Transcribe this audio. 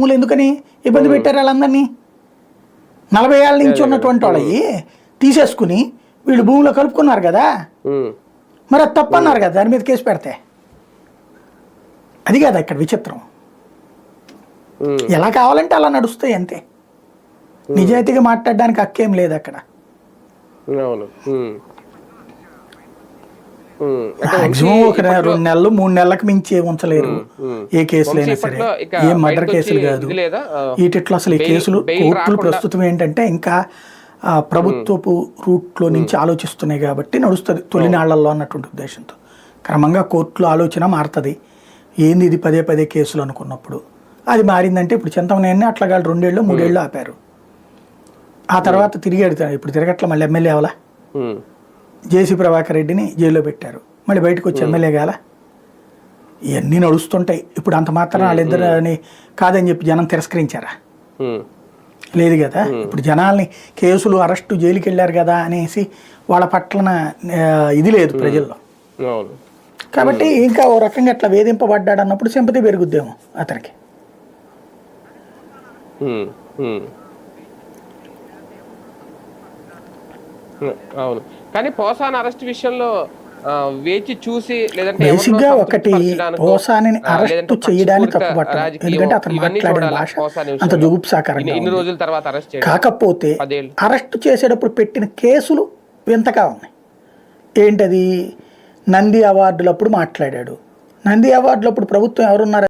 భూములు ఎందుకని ఇబ్బంది పెట్టారు వాళ్ళందరినీ. నలభై ఏళ్ళ నుంచి ఉన్నటువంటి వాళ్ళవి తీసేసుకుని వీళ్ళు భూమిలో కలుపుకున్నారు కదా? మరి అది తప్పు అన్నారు కదా దాని మీద కేసు పెడితే? అది కదా ఇక్కడ విచిత్రం. ఎలా కావాలంటే అలా నడుస్తాయి అంతే. నిజాయితీగా మాట్లాడడానికి హక్కేం లేదు అక్కడ. మాక్సిమం ఒక రెండు నెలలు మూడు నెలలకు మించి ఉంచలేరు. ఏ కేసులైనా వంశీ సరే. ఏం మర్డర్ కేసులు కాదు. వీటిట్లో అసలు ఈ కేసులు కోర్టులు ప్రస్తుతం ఏంటంటే ఇంకా ప్రభుత్వపు రూట్లో నుంచి ఆలోచిస్తున్నాయి కాబట్టి నడుస్తుంది. తొలినాళ్ళలో అన్నటువంటి ఉద్దేశంతో. క్రమంగా కోర్టులో ఆలోచన మారుతుంది. ఏంది ఇది పదే పదే కేసులు అనుకున్నప్పుడు? అది మారిందంటే ఇప్పుడు చింతమనేని అట్లా కాదు రెండేళ్ళు మూడేళ్ళు ఆపారు. ఆ తర్వాత తిరిగి అడుగుతారు. ఇప్పుడు తిరగట్ల మళ్ళీ ఎమ్మెల్యే అవలా జేసీ ప్రభాకర్ రెడ్డిని జైల్లో పెట్టారు. మళ్ళీ బయటకు వచ్చి ఎమ్మెల్యే కాల ఇవన్నీ నడుస్తుంటాయి. ఇప్పుడు అంత మాత్రం వాళ్ళిద్దరు అని కాదని చెప్పి జనం తిరస్కరించారా? లేదు కదా? ఇప్పుడు జనాల్ని కేసులు అరెస్టు జైలుకి వెళ్ళారు కదా అనేసి వాళ్ళ పట్లన ఆ, ఇది లేదు ప్రజల్లో. కాబట్టి ఇంకా ఓ రకంగా అట్లా వేధింపబడ్డాడు అన్నప్పుడు సింపతి పెరుగుద్దేమో అతనికి. అవును. కానీ పోసాన్ అరెస్ట్ విషయంలో వేచి చూసి లేదంటే బేసిక్గా ఎవరినో ఒకటి ఆ, అరెస్ట్ రాజకీయం, ఎందుకంటే అతను మాట్లాడిన భాష పోసాని అంత ఇన్ని-. రోజుల తర్వాత అరెస్ట్ కాకపోతే. అరెస్ట్ చేసేటప్పుడు పెట్టిన కేసులు వింతగా ఉన్నాయి. ఏంటది? నంది అవార్డులప్పుడు మాట్లాడాడు. నంది అవార్డులప్పుడు ప్రభుత్వం ఎవరున్నారు?